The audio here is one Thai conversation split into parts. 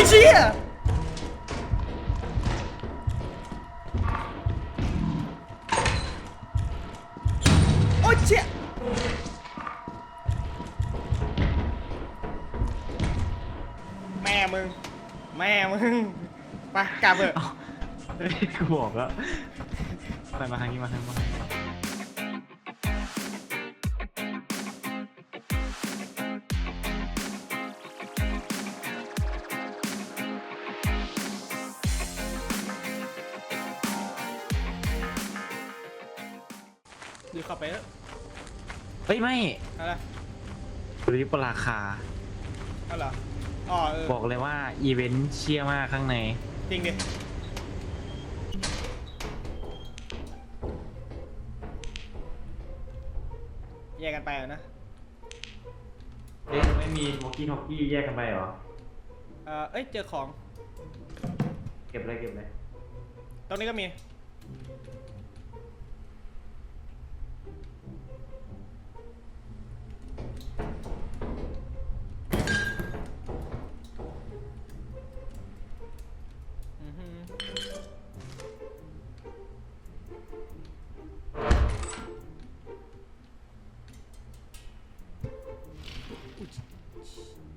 ยเชี่ยโอ้ยเชี่ยแม่มึง แม่มึงไปกลับเถอะเฮ้ยกูบอกแล้ว ไปมาทางนี้มาทางนี้มา เฮ้ยไม่อะไรริปราคาเอาเหรออ๋อเออบอกเลยว่า อีเวนต์เชี่ยมากข้างใน จริงดิแยกกันไปอะนะเอ๊ะไม่มีมอกี้ท็อกกี้แยกกันไปเหรอ เออเอ้ยเจอของ เก็บเลยเก็บเลย ตรงนี้ก็มี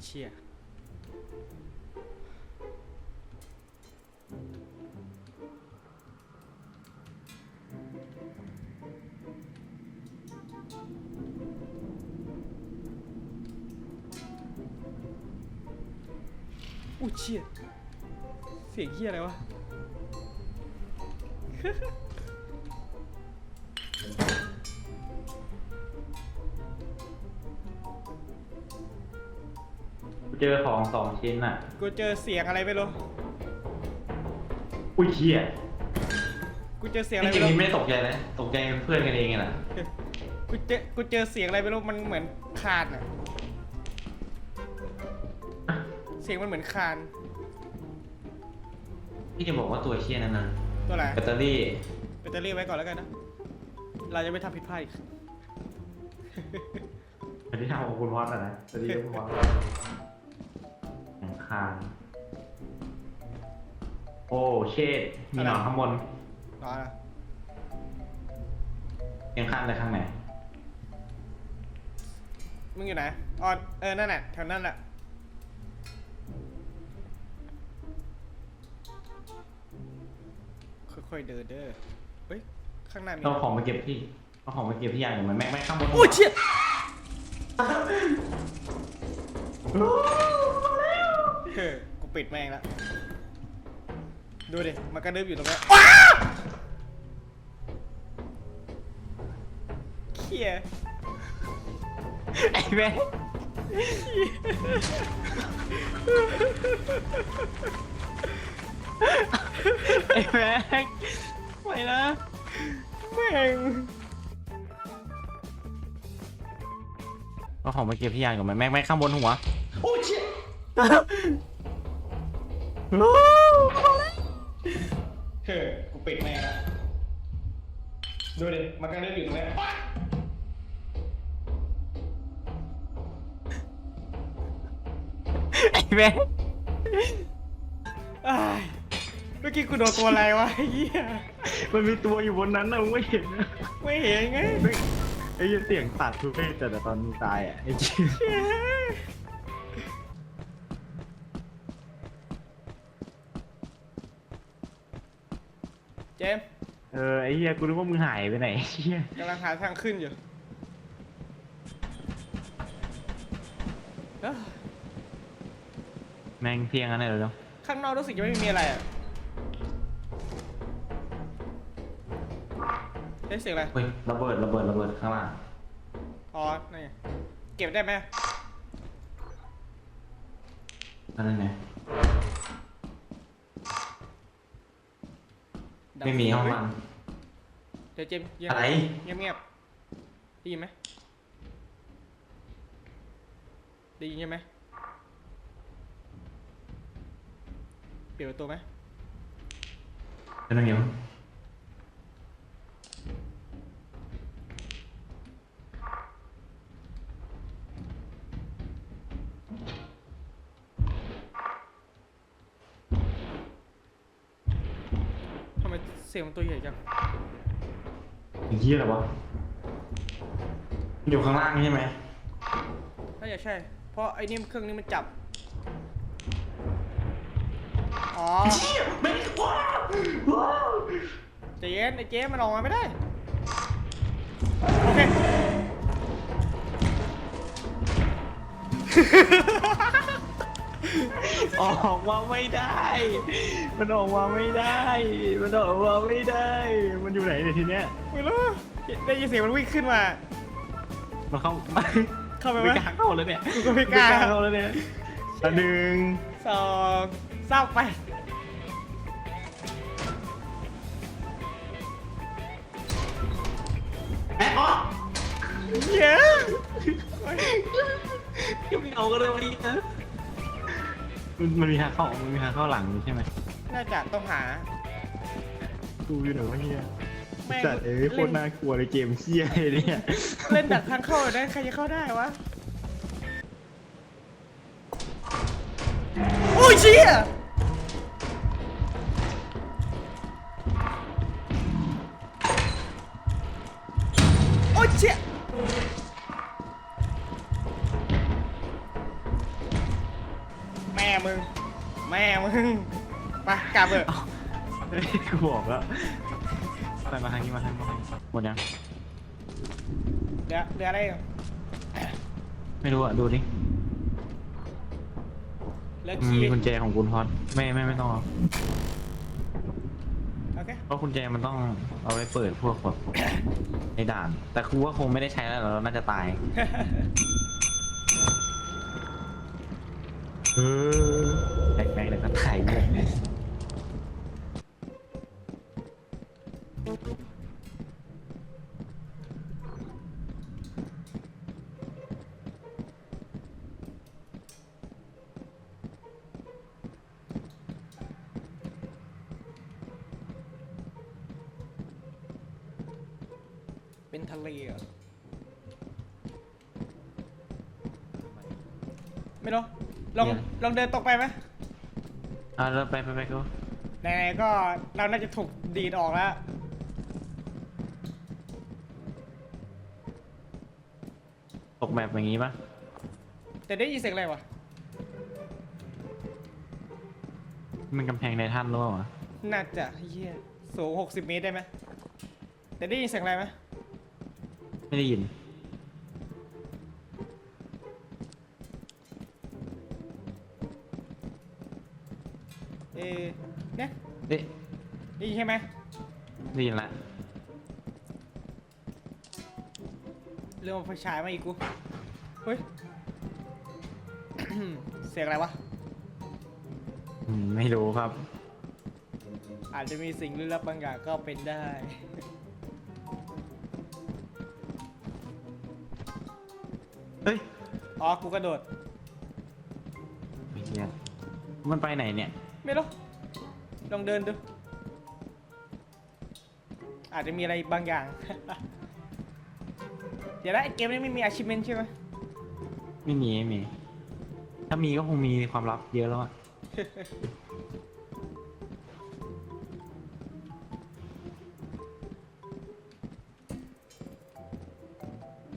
ชี่ยอุ้เชี่ยเสียงเฮียอะไรวะ เจอของสองชิ้นอะ กูเจอเสียงอะไรไม่รู้ อุ้ยเชี่ยกูเจอเสียงอะไรจริไม่งๆรู้ไม่ได้ตกใจนะตกใจเป็นเพื่อนกันเองไงล่ะกูเจอ กูเจอเสียงอะไรไม่รู้ มันเหมือนคานอะเสียงมันเหมือนคาน พี่จะบอกว่าตัวเชี่ยนั้นนะตัวอะไร แบตเตอรี่แบตเตอรี่ไว้ก่อนแล้วกันนะ เราจะไม่ทำผิดพลาดอีก อันที่ทำของคุณวัดอะนะแบตเตอรี่ของคุณวัดแข่ง คานโอ้เชดมีหนอนข้างบนรอนะยังข้างไปข้างไหนมึงอยู่ไหนอ๋อเออ นั่นแหละแถวนั่นแหละ ค่อยๆเดินเด้อ เฮ้ย ข้างหน้ามีต้องเอาของมาเก็บที่เอาของมาเก็บที่ยางอย่างมันแม่งแม่งข้างบนโอ้ยเชี่ยเฮ้ย กูปิดแม่งแล้ว ดูดิ มันกระดึบอยู่ตรงนี้ว้าเขี้ยไอ้แม่งไอ้แม่งไปนะแม่งเอาของมาเก็บที่ยางกับมันแม่งแม่งข้างบนหัว โอ้ยเชี่ย เฮ้ยกูปิดแม่งแล้วดูดิ มันกระดึบอยู่ตรงนี้ว้าไอ้แม่งอ้ายเมื่อกี้กูโดนตัวอะไรวะไอ้เหี้ยมันมีตัวอยู่บนนั้นนะมึงไม่เห็นนะไม่เห็นไงไอ้เสียงตัดทุกเพศแต่ตอนมึงตายอะไอ้จริงเชี่ยเจมส์ เออไอ้เหี้ยกูนึกว่ามึงหายไปไหนไอ้เหี้ยกำลังหาทางขึ้นอยู่เอ้อแม่งเพียงอันไหนแล้วข้างนอกรู้สึกจะไม่มีอะไรอะได้เสียงอะไร เฮ้ยระเบิดระเบิดระเบิดข้างล่างอ๋อนี่นไงเก็บได้ไหม นั่นไง ดับ ไม่มีห้องมันเดี๋ยวเจมส์เงียบอะไรเงียบเงียบได้ยินไหมได้ยินใช่ไหมเปิดประตูไหมเป็นยังไงวะ สียงมันตัวใหญ่จังไอ้เหี้ยอะไรวะมันอยู่ข้างล่างนี่ใช่ไหมน่าจะใช่ เพราะไอ้นี่เครื่องนี้มันจับ อ๋อไม่ว้าว้าใจเย็นไอ้เจ๊มันออกมาไม่ได้ โอเค ออกมาไม่ได้ มันออกมาไม่ได้ มันออกมาไม่ได้ มันอยู่ไหนเนี่ยทีเนี้ย ไม่รู้ได้ยินเสียงมันวิ่งขึ้นมา มันเข้าเข้าไปไหมไม่กล้าเข้าแล้วเนี่ยกูก็ไม่กล้าเข้าแล้วเนี่ยอันหนึ่งสองสามไปแอะอ๋อเย้ ยังไม่เอากันเลยวันนี้นะ มันมันมีทางเข้ามันมีทางเข้าหลังใช่ไหมน่าจะต้องหากูอยู่ไหนวะเฮียแม่งจัดเอ้ยโคตรน่ากลัวเลยเกมเฮียเลยเนี่ยเล่นดักทางเข้าเลยนะใครจะเข้าได้วะ โอ้ยเชี่ย ม่มึง แม่มึงไปกลับเถอะเฮ้ยกูบอกแล้วอะไรมาทางนี้มาทางนี้มาทางนี้หมดยังเดี๋ยวเดี๋ยวอะไรอีกไม่รู้อะดูดิเหลือมันคีมีย์กุญแจของคุณฮอตไม่ไม่ไม่ต้องเอาโอเคเพราะกุญแจมันต้องเอาไว้เปิดพวกแบบในด่าน แต่ครูว่าคงไม่ได้ใช้แล้วเราน่าจะตาย เออแบกแบกแล้วก็ถ่ายเลยเป็นทะเลเหรอไลองลองเดินตกไปไหมอะเราไปไปไปก็ไหนๆก็เราน่าจะถูกดีดออกแล้ว ตกแบบอย่างงี้ปะแต่ได้ยินเสียงอะไรวะมันกำแพงในถ้ำหรือเปล่าวะน่าจะเฮียสูง60เมตรได้ไหมแต่ได้ยินเสียงอะไรไหมไม่ได้ยิน เออเนี่ยเอ๊ะได้ยินใช่ไหมได้ยินละเรื่องไฟฉายมาอีกกูเฮ้ย เสียงอะไรวะอืมไม่รู้ครับ อาจจะมีสิ่งลึกลับบางอย่างก็เป็นได้ เฮ้ยอ๋อกูกระโดด ไอ้เหี้ยมันไปไหนเนี่ย ไม่รู้ลองเดินดู อาจจะมีอะไรบางอย่าง เดี๋ยวนะไอ้เกมนี้ไม่มี achievement ใช่ไหมไม่มีไม่มี ถ้ามีก็คงมีความลับเยอะแล้วอะ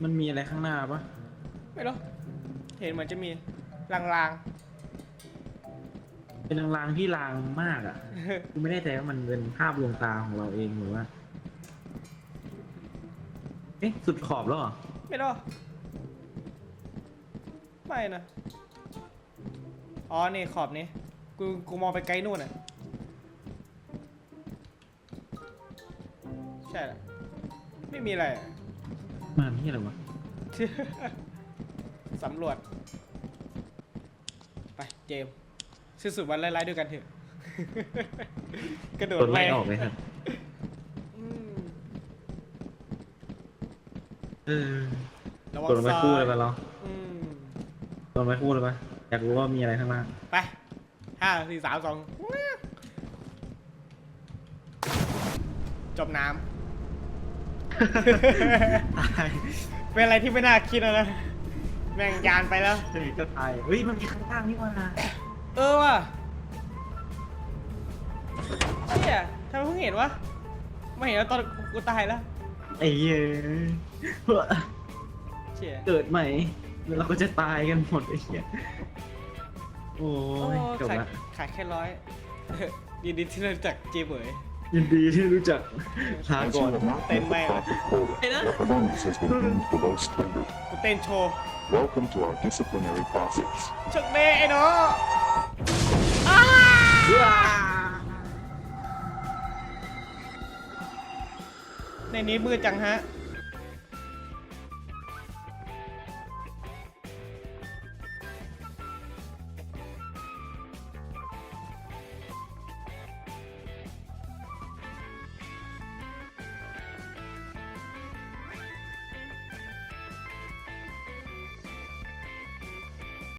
มันมีอะไรข้างหน้าปะไม่รู้เห็นเหมือนจะมีลาง เป็นลางๆที่ลางมากอะๆกูไม่แน่ใจว่ามันเป็นภาพลวงตาของเราเองหรือว่า เอ๊ะ สุดขอบแล้วเหรอ ไม่รู้ไม่นะ อ๋อ นี่ขอบนี้ กูกูมองไปไกลนู่นอะ ใช่แหละไม่มีอะไรอะมันที่อะไรวะ สำรวจ ไปเจมส์ สิ้นสุดวันไล่ๆด้วยกันเถอะ กระโดดโดนไล่ปออกเลยครับอืมเออระวังโดนไปซ้ายคู่เลยปะเราอืมโดนไปคู่เลยปะอยากรู้ว่ามีอะไรข้างล่างไปห้าสี่สามสองจมน้ำเป็นอะไรที่ไม่น่าคิดนะนะ แม่งยานไปแล้ว เฮ้ยจะตายเฮ้ยมันมีข้างล่างนี่ว่า เออว่ะเชี่ยทำไมเพิ่งเห็นวะ ไม่เห็นแล้วตอนกูตายแล้ว ไอ้เหี้ยเชี่ยเกิดใหม่แล้วเราก็จะตายกันหมดไอ้เหี้ยโอ้โอ้ยจบขายละขายแค่ร้อยยินดีที่รู้จักเจเบยยินดีที่รู้จักลา As ก่ you อน have not Tên met the mày à? profit quota, Tên á? your performance has been deemed below standard. กูเต้นโชว์ Welcome to our disciplinary process. ชกเน่ไอ้หน้อ ในนี้มืดจังฮะ